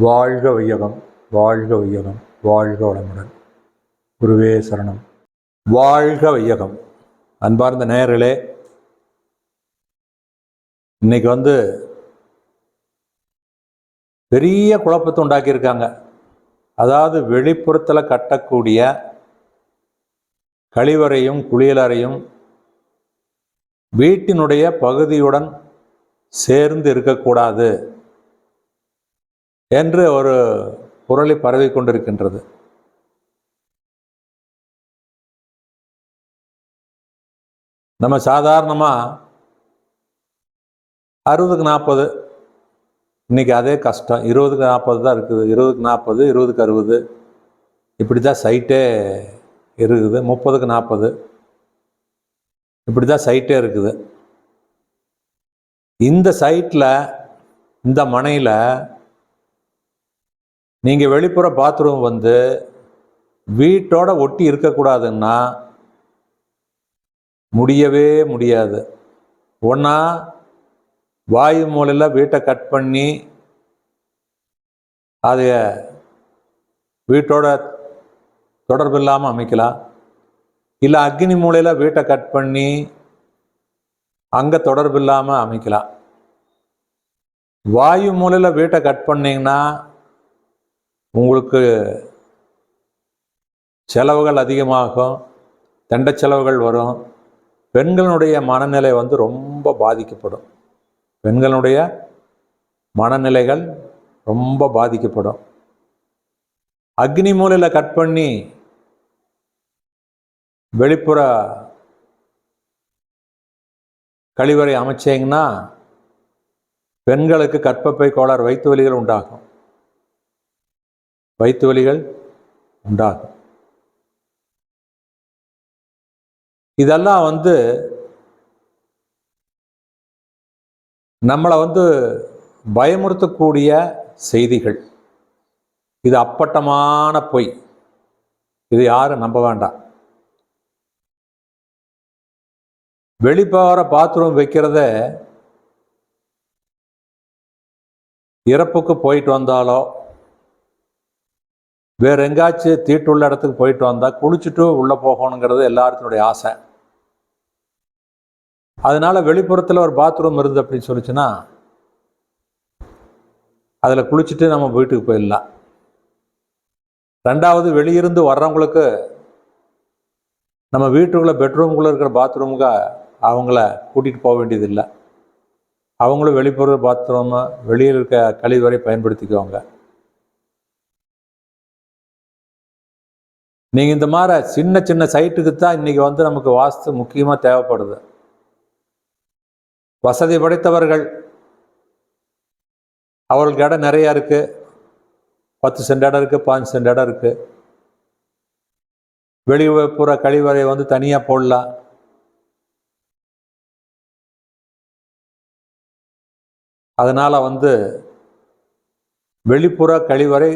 வாழ்க வையகம் வாழ்க வையகம் வாழ்க வளமுடன். குருவே சரணம். வாழ்க வையகம். அன்பார்ந்த நேயர்களே இன்னைக்கு வந்து பெரிய குழப்பத்தை உண்டாக்கியிருக்காங்க. அதாவது வெளிப்புறத்தில் கட்டக்கூடிய கழிவறையும் குளியலறையும் வீட்டினுடைய பகுதியுடன் சேர்ந்து இருக்கக்கூடாது. என்று ஒரு புரளி பரவி கொண்டிருக்கின்றது. நம்ம சாதாரணமாக அறுபதுக்கு நாற்பது இன்னைக்கு அதே கஷ்டம். இருபதுக்கு நாற்பது தான் இருக்குது. இருபதுக்கு நாற்பது இருபதுக்கு அறுபது. இப்படி தான் சைட்டே இருக்குது. முப்பதுக்கு நாற்பது. இப்படி தான் சைட்டே இருக்குது. இந்த சைட்டில் இந்த மனையில் நீங்கள் வெளிப்புற பாத்ரூம் வந்து வீட்டோட ஒட்டி இருக்கக்கூடாதுன்னா முடியவே முடியாது. ஒன்றா வாயு மூலையில் வீட்டை கட் பண்ணி அதை வீட்டோட தொடர்பு இல்லாமல் அமைக்கலாம். இல்லை அக்னி மூலையில் வீட்டை கட் பண்ணி அங்கே தொடர்பு இல்லாமல் அமைக்கலாம். வாயு மூலையில் வீட்டை கட் பண்ணிங்கன்னா உங்களுக்கு செலவுகள் அதிகமாகும் தண்ட செலவுகள் வரும். பெண்களுடைய மனநிலை வந்து ரொம்ப பாதிக்கப்படும். பெண்களுடைய மனநிலைகள் ரொம்ப பாதிக்கப்படும். அக்னி மூலையில் கட் பண்ணி வெளிப்புற கழிவறை அமைச்சீங்கன்னா பெண்களுக்கு கற்பப்பை கோளாறு வயிற்று வலிகள் உண்டாகும். வயிற்று வலிகள் உண்டாகும் இதெல்லாம் வந்து நம்மளை வந்து பயமுறுத்தக்கூடிய செய்திகள். இது அப்பட்டமான பொய். இது யாரும் நம்ப வேண்டாம். வெளிப்பார பாத்ரூம் வைக்கிறத இறப்புக்கு போயிட்டு வந்தாலோ வேற எங்காச்சும் தீட்டுள்ள இடத்துக்கு போயிட்டு வந்தால் குளிச்சுட்டு உள்ளே போகணுங்கிறது எல்லாத்தினுடைய ஆசை. அதனால் வெளிப்புறத்தில் ஒரு பாத்ரூம் இருந்து அப்படின்னு சொல்லிச்சுன்னா அதில் குளிச்சுட்டு நம்ம வீட்டுக்கு போயிடலாம். ரெண்டாவது வெளியிருந்து வர்றவங்களுக்கு நம்ம வீட்டுக்குள்ளே பெட்ரூம்குள்ளே இருக்கிற பாத்ரூமுக்கு அவங்கள கூட்டிகிட்டு போக வேண்டியதில்லை. அவங்களும் வெளிப்புற பாத்ரூமு வெளியில் இருக்க கழிவறை பயன்படுத்திக்குவாங்க. நீங்கள் இந்த மாதிரி சின்ன சின்ன சைட்டுக்கு தான் இன்றைக்கி வந்து நமக்கு வாஸ்து முக்கியமாக தேவைப்படுது. வசதி படைத்தவர்கள் அவர்களுக்கு இடம் நிறையா இருக்குது பத்து சென்ட் இடம் இருக்குது பாஞ்சு சென்ட் இடம் இருக்குது வெளிப்புற கழிவறை வந்து தனியாக போடலாம். அதனால் வந்து வெளிப்புற கழிவறை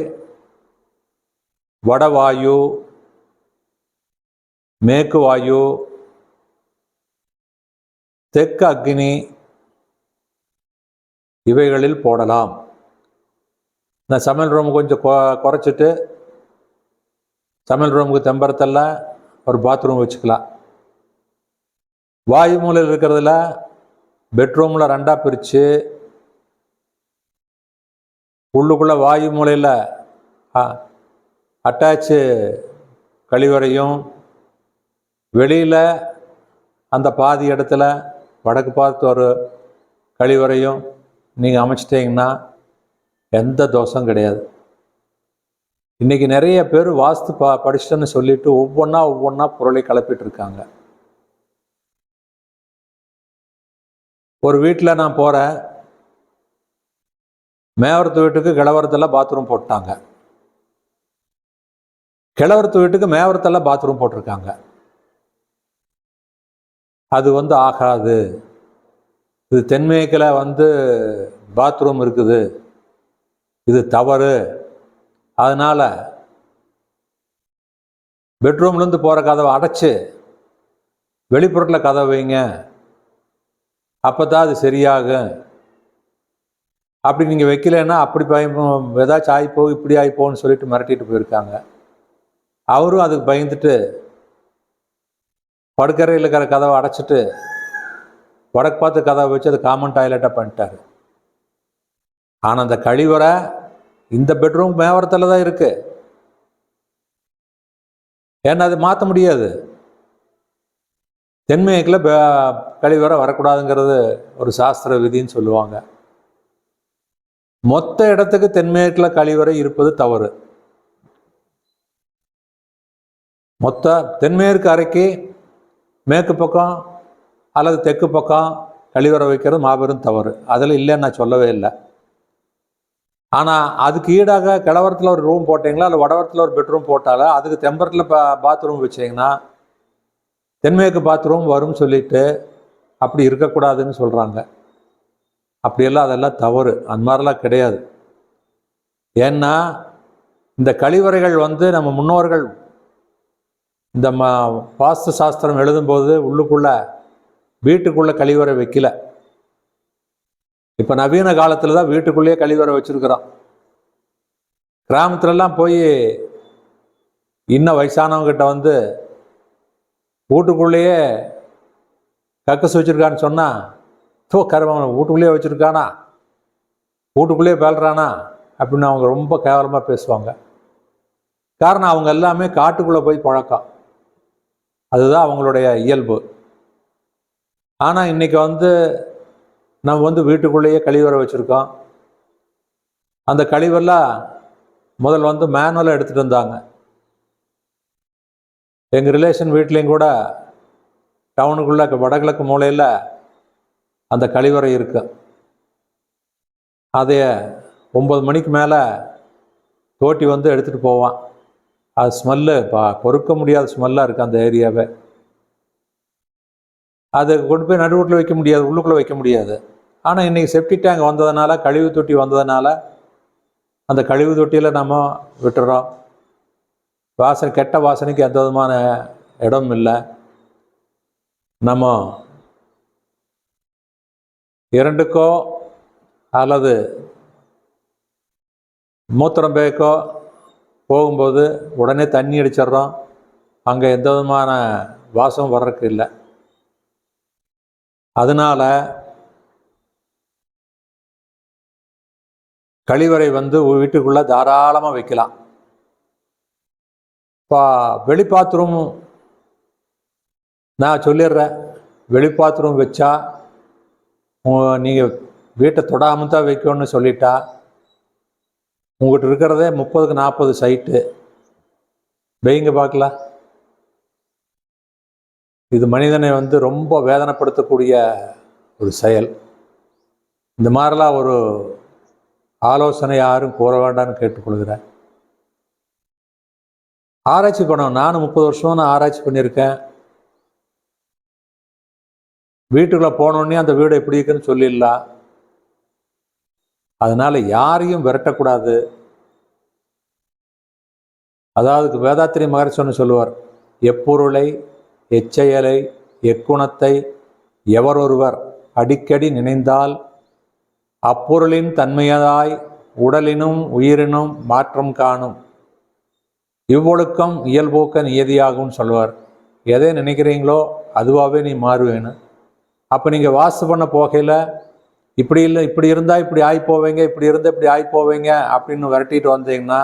வடவாயு மேற்கு வாயு தெற்கு அக்னி இவைகளில் போடலாம். இந்த சமையல் ரூம் கொஞ்சம் கொ- குறைச்சிட்டு சமையல் ரூமுக்கு தெம்பரத்தெல்லாம் ஒரு பாத்ரூம் வச்சுக்கலாம். வாயு மூலையில் இருக்கிறதுல பெட்ரூமில் ரெண்டாக பிரித்து உள்ளுக்குள்ளே வாயு மூலையில் அட்டாச்சு கழிவறையும் வெளியில் அந்த பாதி இடத்துல வடக்கு பார்த்து ஒரு கழிவறையும் நீங்கள் அமைச்சிட்டிங்கன்னா எந்த தோஷம் கிடையாது. இன்றைக்கி நிறைய பேர் வாஸ்து பா படிச்சிட்டேன்னு சொல்லிட்டு ஒவ்வொன்றா ஒவ்வொன்றா பொருளை கிளப்பிட்டு இருக்காங்க ஒரு வீட்டில் நான் போகிறேன் மேவரத்து வீட்டுக்கு கிழவரத்தில் பாத்ரூம் போட்டாங்க. கிழவரத்து வீட்டுக்கு மேவரத்தில் பாத்ரூம் போட்டிருக்காங்க. அது வந்து ஆகாது. இது தென்மேற்கில் வந்து பாத்ரூம் இருக்குது. இது தவறு. அதனால் பெட்ரூம்லேருந்து போகிற கதவை அடைச்சி வெளிப்புறத்தில் கதவை வைங்க. அப்போ தான் அது சரியாகும். அப்படி நீங்கள் வைக்கலைன்னா அப்படி பயம் ஏதாச்சும் ஆகிப்போ இப்படி ஆகிப்போன்னு சொல்லிட்டு மிரட்டிட்டு போயிருக்காங்க. அவரும் அதுக்கு பயந்துட்டு படுக்கறையில் இருக்கிற கதவை அடைச்சிட்டு வடக்கு பார்த்து கதவை வச்சு அது காமன் டாய்லெட்டாக பண்ணிட்டாரு. ஆனால் அந்த கழிவறை இந்த பெட்ரூம் மேவரத்தில் தான் இருக்கு. ஏன்னா அது மாற்ற முடியாது. தென்மேற்கில் கழிவறை வரக்கூடாதுங்கிறது ஒரு சாஸ்திர விதின்னு சொல்லுவாங்க. மொத்த இடத்துக்கு தென்மேற்கில் கழிவறை இருப்பது தவறு. மொத்த தென்மேற்கு அறைக்கு மேற்கு பக்கம் அல்லது தெற்கு பக்கம் கழிவறை வைக்கிறது மாபெரும் தவறு. அதில் இல்லைன்னு நான் சொல்லவே இல்லை. ஆனால் அதுக்கு ஈடாக கிழவரத்தில் ஒரு ரூம் போட்டிங்களா? இல்லை வடவரத்தில் ஒரு பெட்ரூம் போட்டாலோ? அதுக்கு தெம்பரத்தில் பா பாத்ரூம் வச்சிங்கன்னா தென்மேற்கு பாத்ரூம் வரும்னு சொல்லிட்டு அப்படி இருக்கக்கூடாதுன்னு சொல்கிறாங்க அப்படியெல்லாம் அதெல்லாம் தவறு. அந்த மாதிரிலாம் கிடையாது. ஏன்னா இந்த கழிவறைகள் வந்து நம்ம முன்னோர்கள் இந்த ம வாஸ்து சாஸ்திரம் எழுதும்போது உள்ளுக்குள்ள வீட்டுக்குள்ளே கழிவறை வைக்கல. இப்போ நவீன காலத்தில் தான் வீட்டுக்குள்ளேயே கழிவறை வச்சுருக்குறோம். கிராமத்துலலாம் போய் இன்னும் வயசானவங்ககிட்ட வந்து வீட்டுக்குள்ளேயே கக்கஸ் வச்சுருக்கான்னு சொன்னால் தோ கருவன் வீட்டுக்குள்ளேயே வச்சுருக்கானா? வீட்டுக்குள்ளேயே பேல்றானா? அப்படின்னு அவங்க ரொம்ப கேவலமாக பேசுவாங்க. காரணம் அவங்க எல்லாமே காட்டுக்குள்ளே போய் பழக்கம். அதுதான் அவங்களுடைய இயல்பு. ஆனால் இன்றைக்கி வந்து நம்ம வந்து வீட்டுக்குள்ளேயே கழிவறை வச்சுருக்கோம். அந்த கழிவெல்லாம் முதல் வந்து மேனுவலாக எடுத்துகிட்டு வந்தாங்க. எங்கள் ரிலேஷன் வீட்லேயும் கூட டவுனுக்குள்ளே வடகிழக்கு மூலையில் அந்த கழிவறை இருக்கு. அதைய ஒம்பது மணிக்கு மேலே தோட்டி வந்து எடுத்துகிட்டு போவான். அது ஸ்மெல்லு பா பொறுக்க முடியாத ஸ்மெல்லாக இருக்குது அந்த ஏரியாவே. அதை கொண்டு போய் நடுவுட்டில் வைக்க முடியாது உள்ளுக்குள்ளே வைக்க முடியாது. ஆனால் இன்றைக்கி செப்டி டேங்க் வந்ததுனால கழிவு தொட்டி வந்ததுனால அந்த கழிவு தொட்டியில் நம்ம விட்டுறோம். வாசனை கெட்ட வாசனைக்கு எந்த விதமான இடம் இல்லை. நம்ம இரண்டுக்கோ அல்லது மூத்திரம் பேக்கோ போகும்போது உடனே தண்ணி அடிச்சிடுறோம். அங்கே எந்த விதமான வாசம் வர்றதுக்கு இல்லை. அதனால் கழிவறை வந்து வீட்டுக்குள்ளே தாராளமாக வைக்கலாம். இப்போ வெளி பாத்ரூம் நான் சொல்லிடுறேன். வெளி பாத்ரூம் வச்சா நீங்கள் வீட்டை தொடாமல் தான் வைக்கணும்னு சொல்லிட்டா உங்கள்கிட்ட இருக்கிறதே முப்பதுக்கு நாற்பது சைட்டு. வெயிங்க பார்க்கலாம் இது மனிதனை வந்து ரொம்ப வேதனைப்படுத்தக்கூடிய ஒரு செயல். இந்த மாதிரிலாம் ஒரு ஆலோசனை யாரும் கூற வேண்டாம்னு கேட்டுக்கொள்கிறேன். ஆராய்ச்சி பண்ணோம். நானும் முப்பது வருஷமா நான் ஆராய்ச்சி பண்ணியிருக்கேன். வீட்டுக்குள்ளே போனோடனே அந்த வீடு எப்படி இருக்குன்னு சொல்லிடலாம். அதனால் யாரையும் விரட்டக்கூடாது. அதாவது வேதாத்திரி மகர்ஷி ஒன்று சொல்லுவார் எப்பொருளை எச்செயலை எக்குணத்தை எவரொருவர் அடிக்கடி நினைந்தால் அப்பொருளின் தன்மையதாய் உடலினும் உயிரினும் மாற்றம் காணும். இவ்வொழுக்கம் இயல்போக்க நியதியாகும்னு சொல்லுவார். எதை நினைக்கிறீங்களோ அதுவாகவே நீ மாறுவேன்னு. அப்போ நீங்கள் வாசு பண்ண போகையில் இப்படி இல்லை இப்படி இருந்தால் இப்படி ஆகி போவீங்க இப்படி இருந்தால் இப்படி ஆகி போவீங்க அப்படின்னு விரட்டிட்டு வந்தீங்கன்னா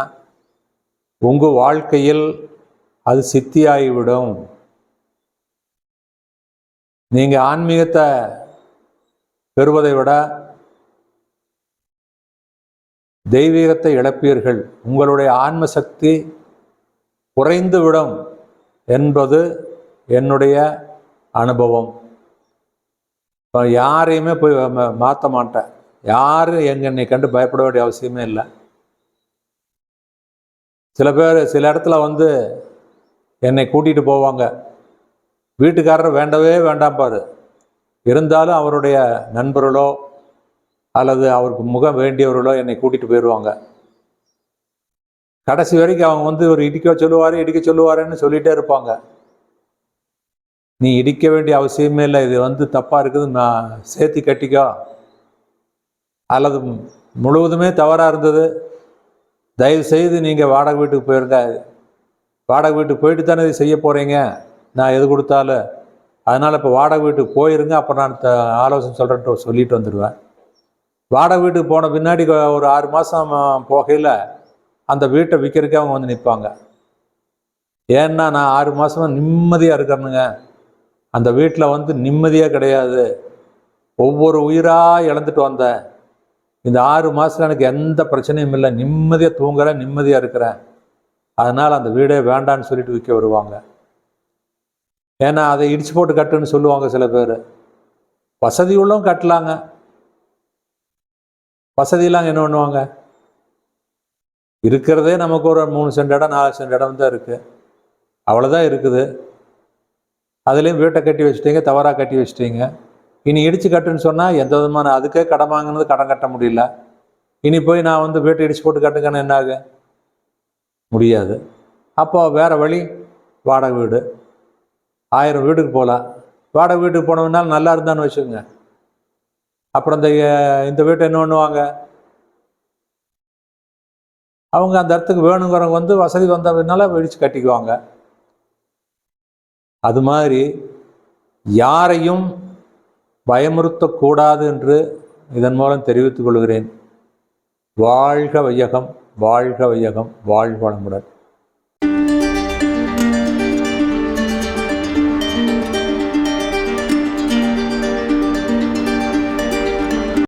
உங்கள் வாழ்க்கையில் அது சித்தியாகிவிடும். நீங்கள் ஆன்மீகத்தை பெறுவதை விட தெய்வீகத்தை இழப்பீர்கள். உங்களுடைய ஆன்ம சக்தி குறைந்துவிடும் என்பது என்னுடைய அனுபவம். இப்போ யாரையுமே போய் மாற்ற மாட்டேன். யாரும் எங்க என்னை கண்டு பயப்பட வேண்டிய அவசியமே இல்லை. சில பேர் சில இடத்துல வந்து என்னை கூட்டிகிட்டு போவாங்க. வீட்டுக்காரர் வேண்டவே வேண்டாம் பாரு. இருந்தாலும் அவருடைய நண்பர்களோ அல்லது அவருக்கு முகம் வேண்டியவர்களோ என்னை கூட்டிகிட்டு போயிடுவாங்க கடைசி வரைக்கும் அவங்க வந்து ஒரு இடிக்க சொல்லுவார் இடிக்க சொல்லுவாருன்னு சொல்லிகிட்டே இருப்பாங்க. நீ இடிக்க வேண்டிய அவசியமே இல்லை. இது வந்து தப்பாக இருக்குது. நான் சேர்த்து கட்டிக்கோ. அல்லது முழுவதுமே தவறாக இருந்தது. தயவு செய்து நீங்கள் வாடகை வீட்டுக்கு போயிருங்க. வாடகை வீட்டுக்கு போயிட்டு தானே இதை செய்ய போகிறீங்க நான் எது கொடுத்தாலும். அதனால் இப்போ வாடகை வீட்டுக்கு போயிருங்க. அப்போ நான் த ஆலோசனை சொல்கிறேன்ட்டு சொல்லிட்டு வந்துடுவேன். வாடகை வீட்டுக்கு போன பின்னாடி ஒரு ஆறு மாதம் போகையில் அந்த வீட்டை விற்கிறதுக்கு அவங்க வந்து நிற்பாங்க. ஏன்னா நான் ஆறு மாதமாக நிம்மதியாக இருக்கிறேனுங்க அந்த வீட்டில் வந்து நிம்மதியாக கிடையாது. ஒவ்வொரு உயிராக இழந்துட்டு வந்தேன் இந்த ஆறு மாதத்தில் எனக்கு எந்த பிரச்சனையும் இல்லை. நிம்மதியாக தூங்குறேன் நிம்மதியாக இருக்கிறேன். அதனால் அந்த வீடே வேண்டான்னு சொல்லிட்டு விற்க வருவாங்க. ஏன்னா அதை இடிச்சு போட்டு கட்டுன்னு சொல்லுவாங்க சில பேர். வசதி உள்ளவங்க கட்டலாங்க. வசதியெல்லாம் என்ன பண்ணுவாங்க? இருக்கிறதே நமக்கு ஒரு மூணு சென்ட் இடம் நாலு சென்ட் இடம் தான் இருக்குது அவ்வளோதான் இருக்குது. அதுலேயும் வீட்டை கட்டி வச்சுட்டீங்க தவறாக கட்டி வச்சுட்டீங்க. இனி இடிச்சு கட்டுன்னு சொன்னால் எந்த விதமான அதுக்கே கடன் வாங்கினது கடன் கட்ட முடியல. இனி போய் நான் வந்து வீட்டை இடிச்சு போட்டு கட்டுங்கன்னு என்ன ஆகும் முடியாது. அப்போ வேறு வழி வாடகை வீடு. ஆயிரம் வீட்டுக்கு போகலாம் வாடகை வீட்டுக்கு போனவனால நல்லா இருந்தான்னு வச்சுக்கோங்க. அப்புறம் இந்த இந்த வீட்டை என்ன பண்ணுவாங்க? அவங்க அந்த இடத்துக்கு வேணுங்கிறவங்க வந்து வசதி வந்ததுனால இடிச்சு கட்டிக்குவாங்க. அது மாதிரி யாரையும் பயமுறுத்தக்கூடாது என்று இதன் மூலம் தெரிவித்துக் கொள்கிறேன். வாழ்க வையகம் வாழ்க வையகம் வாழ்வளமுடன்